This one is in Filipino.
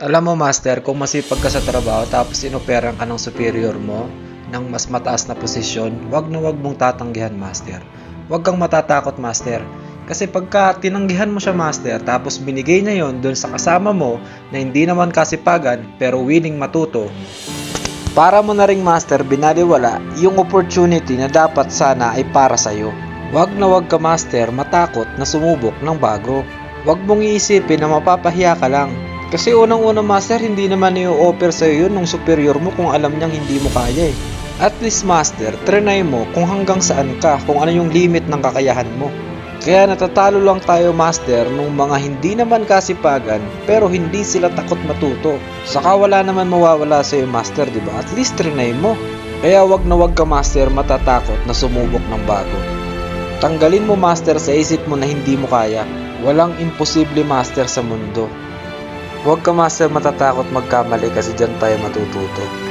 Alam mo, Master, kung masipag ka sa trabaho tapos inoperan ka ng superior mo ng mas mataas na posisyon, wag na wag mong tatanggihan, Master. Wag kang matatakot, Master. Kasi pagka tinanggihan mo siya, Master, tapos binigay niya yon doon sa kasama mo na hindi naman kasipagan pero willing matuto, para mo na ring Master binaliwala yung opportunity na dapat sana ay para sa'yo. Wag na wag ka, Master, matakot na sumubok ng bago. Wag mong iisipin na mapapahiya ka lang. Kasi unang-una master, hindi naman i-offer sa'yo yun ng superior mo kung alam niyang hindi mo kaya eh. At least master, trinay mo kung hanggang saan ka, kung ano yung limit ng kakayahan mo. Kaya natatalo lang tayo master nung mga hindi naman kasipagan pero hindi sila takot matuto. Saka wala naman mawawala sa'yo master, di ba? At least trinay mo. Kaya wag na wag ka master matatakot na sumubok ng bago. Tanggalin mo master sa isip mo na hindi mo kaya. Walang imposible master sa mundo. Huwag ka master matatakot magkamali kasi dyan tayo matututo.